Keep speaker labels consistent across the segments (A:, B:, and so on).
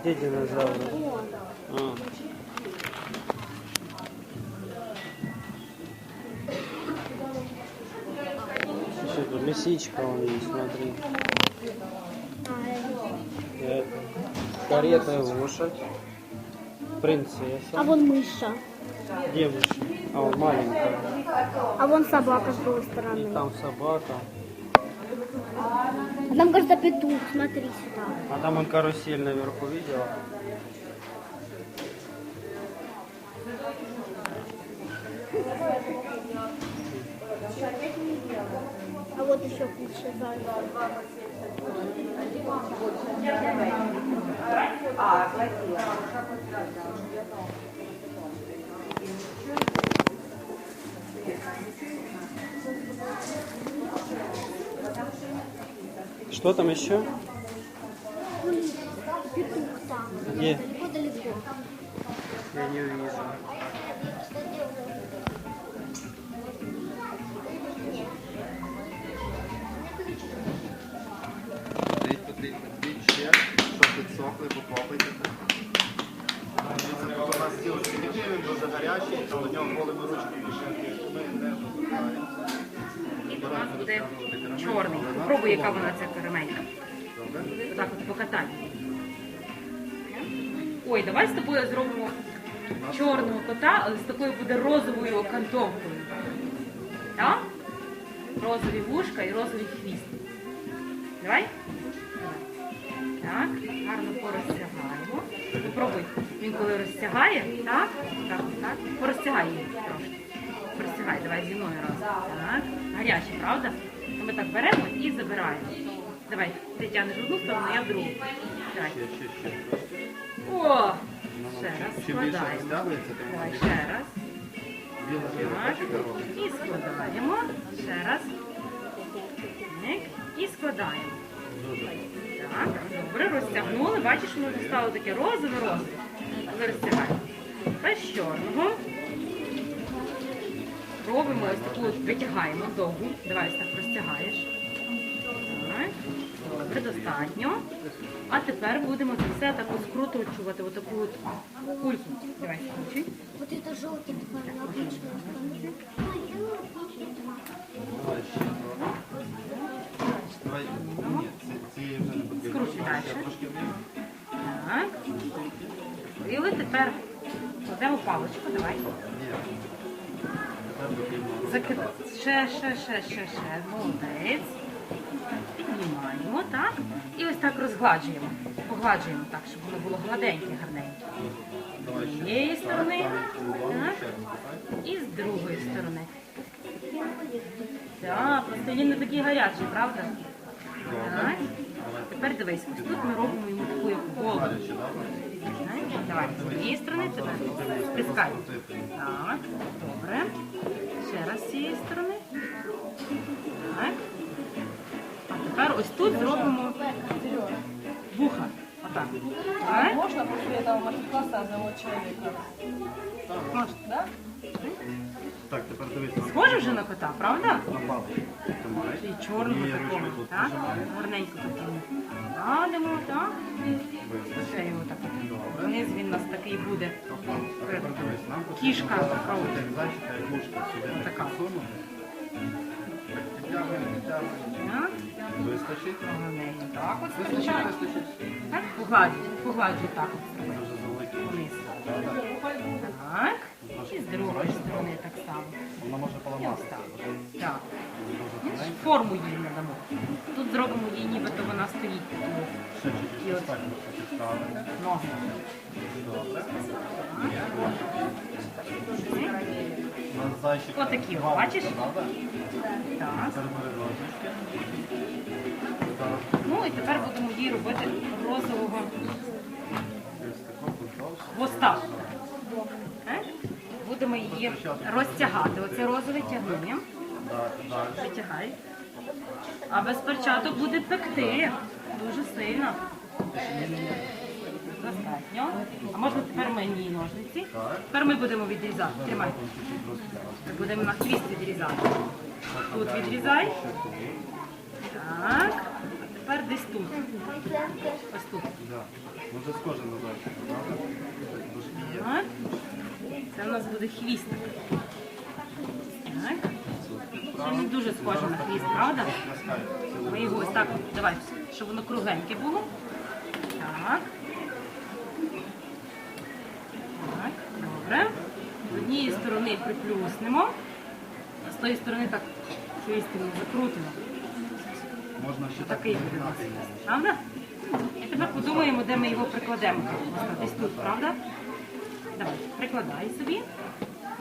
A: Где динозавры? А. Что тут лисичка вон есть, смотри. Это. Карета и лошадь. Принцесса.
B: А вон мыша.
A: Где мышь? А, вон маленькая.
B: А вон собака с другой
A: И
B: стороны.
A: там собака.
B: А там, кажется, петух. Смотри сюда.
A: А там он карусель наверху видела?
B: А вот еще куча зайцев.
A: Что там еще?
B: Петух там.
A: Где?
B: Далеко-далеко.
A: Я не увижу.
C: Беріть потрібно дві ще, щоб підсохли, попробуйте. У нас стіл дуже гарячий, то до нього голими ручками ще ми не допускаємо.
D: Буде чорний. Попробуй, яка вона ця карамелька. Так от покатай. Ой, давай з тобою зробимо чорного кота, але з такою буде розовою окантовкою. Так? Розові вушка і розовий хвіст. Давай? Так, гарно порозтягаємо. Попробуй. Він коли розтягає, так? Так, так. Порозтягай її трошки. Розтягай, давай зі мною разом. Так. Гаряче, правда? Ми так беремо і забираємо. Давай, ти тягнеш в одну сторону, я в другу. Давай. О! Ще раз складаємо. Давай ще раз. Так. І складаємо. Ще раз. І складаємо. Так, добре, розтягнули. Бачиш, воно стало таке розове-розове. Але розтягаємо. Без чорного Робимо ось таку, от витягаємо довгу. Давай ось так розтягаєш. Так. Добре, достатньо. А тепер будемо це все так от скручувати, отаку от кульку. Давай скручуй.
B: Вот это желтый такой необычный.
C: Давай ще трохи. Давай, ні, ці- цієї вже не потрібно.
D: Скручуй далі.
C: Ще трошки вниз.
D: Так. Закрили. Тепер кладемо паличку, давай.
C: Ні. Тепер потрібно
D: Закид... Ще, ще, ще, ще, ще. Молодець. Піднімаємо, так. І ось так розгладжуємо. Погладжуємо так, щоб воно було гладеньке, гарненьке. З однієї сторони так. і з другої сторони. Так, просто він не такий гарячий, правда? Так. Тепер дивись, ось тут ми робимо йому таку як голову. Давай, з однієї сторони тебе стискай. Так, добре. Ще раз з цієї сторони. Так. А тепер ось тут зробимо вуха. Отак. Так.
E: Можно после этого мастер-класса одного человека?
D: Можна.
C: Так, тепер дивись.
D: Схоже вже на кота, правда?
C: На. Тримай.
D: І чорного такого, так? Гарненько тут йому так? Ще його так. Вниз він у нас такий буде.
C: Потрібно
D: Кішка
C: так,
D: така.
C: Вистачить.
D: Так от
C: Вистачить,
D: Так, погладжуй, погладжуй так от. Вниз. Так. І з другої сторони так само.
C: Вона може
D: І
C: поламатися.
D: так. Ну. Форму їй надамо. Тут зробимо їй, нібито вона стоїть
C: чуть-чуть достатньо.
D: Ноги.
C: Добре. У нас зайчик.
D: Отакі, бачиш? Так. Ну і тепер будемо їй робити розового хвоста. Будемо її розтягати. Оце розове тягнемо. Витягай. А без перчаток буде пекти. Дуже сильно. Достатньо. А можна тепер мені ножниці? Тепер ми будемо відрізати. Тримай. Будемо на хвіст відрізати. Тут відрізай. Так. Тепер десь тут. Ось тут.
C: Може схоже на. Так.
D: Це у нас буде хвістик. Так. Це не дуже схоже на хвіст, правда? Ми його ось так, давай, щоб воно кругленьке було. Так. Так, добре. З однієї сторони приплюснемо, а з тої сторони так хвістиком закрутимо.
C: Можна ще так
D: Такий буде у нас. Правда? І тепер подумаємо, де ми його прикладемо. Ось Десь тут, правда? Давай, прикладай собі.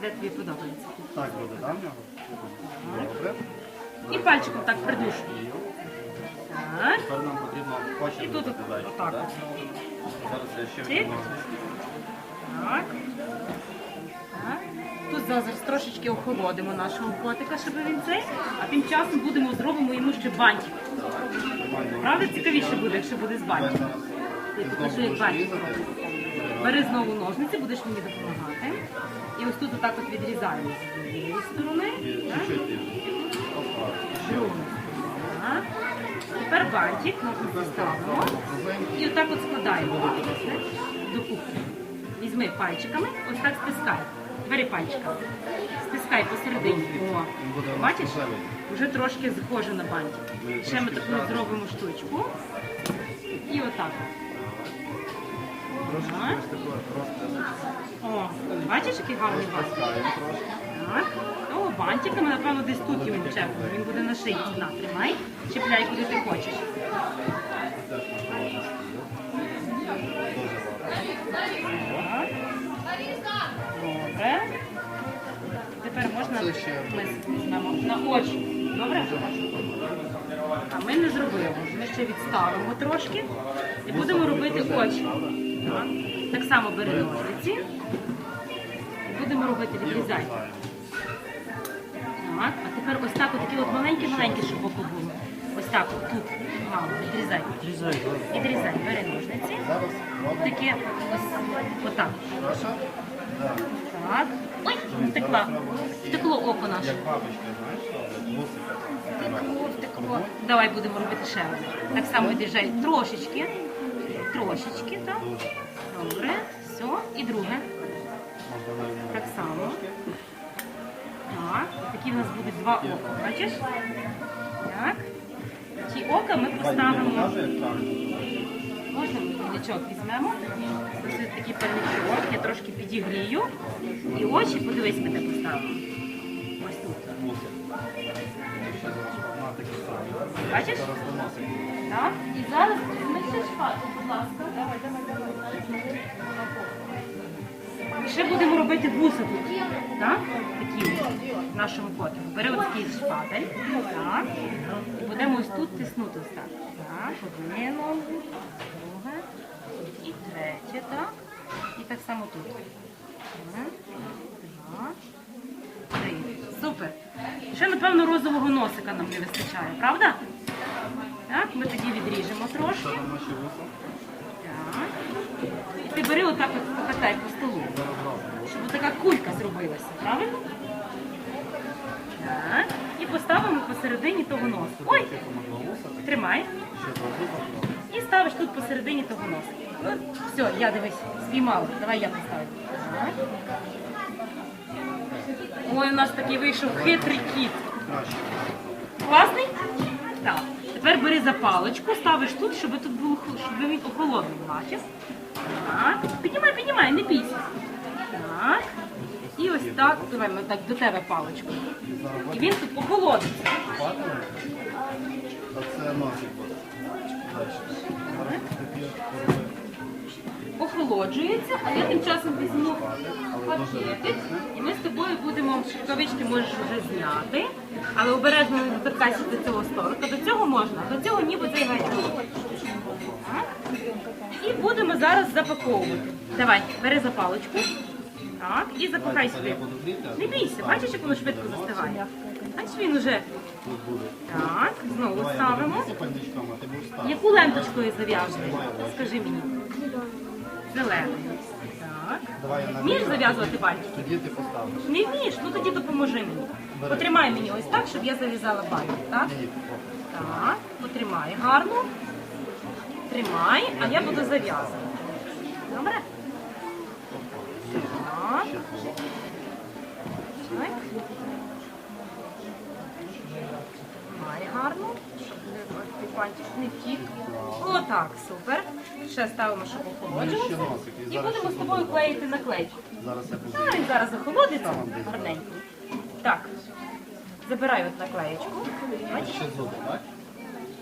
D: Де тобі подобається.
C: Так буде, нього? Добре.
D: І пальчиком так придушуй. Так.
C: Тепер нам потрібно
D: І
C: хоче
D: тут отак.
C: да? Зараз я ще
D: Чик.
C: візьму.
D: Так. Так. Тут зараз трошечки охолодимо нашого котика, щоб він цей, а тим часом будемо зробимо йому ще бантик. Правда, цікавіше буде, якщо буде з бантиком. Я покажу, як бантик. Бери знову ножниці, будеш мені допомагати. І ось тут отак от відрізаємо з однієї сторони. Тепер бантик ставимо. І отак от складаємо до кухні. Візьми пальчиками, ось так стискай. Бери пальчиками. Стискай посередині. О, бачиш? Вже трошки схоже на бантик. Ще ми таку зробимо штучку. І отак. Так. О, бачиш, який гарний бантик? Так. О, бантиками, напевно, десь тут йому чепимо. Він буде на шиї. На, тримай. Чіпляй, куди ти хочеш.
C: Теж ще-
D: ми візьмемо на очі. Добре? А ми не зробили. Ми ще відставимо трошки і будемо робити очі. Так, так само бери ножниці. І будемо робити відрізай. Так, а тепер ось так, такі от маленькі-маленькі, щоб око було. Ось так, от тут. Мало, відрізай. Відрізай, бери ножниці. Таке ось отак. Так. Ой, втекла. Втекло око наше.
C: Як бабочка, знаєш.
D: Втекло, втекло. Давай будемо робити ще раз. Так само відріжай трошечки. Трошечки, так. Добре. Все. І друге. Так само. Так. Такі в нас будуть два ока. Бачиш? Так. Ті ока ми поставимо. Можна парничок візьмемо. Ось такий парничок, я трошки підігрію. І очі, подивись, ми де поставимо. Ось тут. Бачиш? Так? І зараз візьми шпату, будь ласка. Давай, давай, давай. І ще будемо робити вуса тут. Так? Такі нашому котику. Бери ось такий шпатель. Так. І будемо ось тут тиснути так. Так, одне ногу, друге. І третє, так. І так само тут. Добре. Три. Супер. Ще, напевно, розового носика нам не вистачає, правда? Так, ми тоді відріжемо трошки. Так. І ти бери отак от покатай по столу, щоб така кулька зробилася, правильно? Так. І поставимо посередині того носу. Ой, тримай. І ставиш тут посередині того носа. Все, я дивись, спіймала. Давай я поставлю. Ой, у нас такий вийшов хитрий кіт. Класний? Так. Тепер бери за паличку, ставиш тут, щоб тут було щоб він охолодний, бачиш? Так. Піднімай, піднімай, не бійся. Так. І ось так, давай ми так до тебе паличку. І він тут охолодиться.
C: Бачили?
D: Охолоджується, а я тим часом візьму пакетик, і ми з тобою будемо рукавички можеш вже зняти, але обережно не доторкайся до цього столика. До цього можна, до цього ніби цей гарячий. І будемо зараз запаковувати. Давай, бери за паличку. Так, і запихай сюди. Не бійся, бачиш, як воно швидко застигає. Бачиш, він уже так, знову ставимо. Яку ленточкою зав'яжете? Скажи мені. Зеленою. Так. Вмієш зав'язувати бантик?
C: Тоді ти поставиш.
D: Не вмієш? Ну тоді допоможи мені. Потримай мені ось так, щоб я зав'язала бантик. Так? Так. Потримай гарно. тримай, а я буду зав'язувати. Добре? Так. Так. Тримай гарно, щоб цей не втік. Отак, супер. Ще ставимо, щоб охолоджувався. І будемо з тобою клеїти наклейку.
C: Зараз я буду.
D: Він зараз охолодиться гарненько. Так. Забираю от наклеєчку. Бачиш?
C: Ще зуби, так?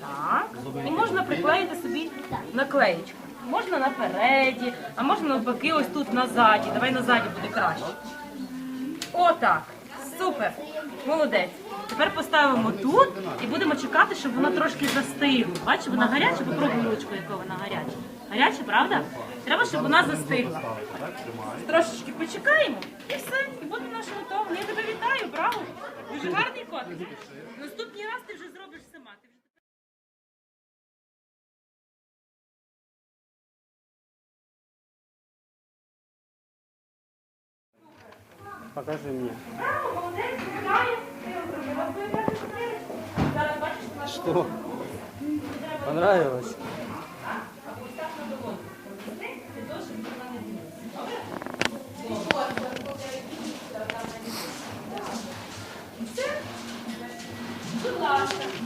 D: Так. І можна приклеїти собі наклеєчку. Можна напереді, а можна навпаки ось тут назаді. Давай назаді буде краще. Отак. Супер. Молодець. Тепер поставимо тут і будемо чекати, щоб вона трошки застигла. Бачиш, вона гаряча, попробуй ручку, яка вона гаряча. Гаряча, правда? Треба, щоб вона застигла. Трошечки почекаємо і все, і буде наш готовий. Я тебе вітаю, браво! Дуже гарний котик. Наступний раз ти вже зробиш сама.
A: Покажи мне. Что? Понравилось?
D: Будь ласка.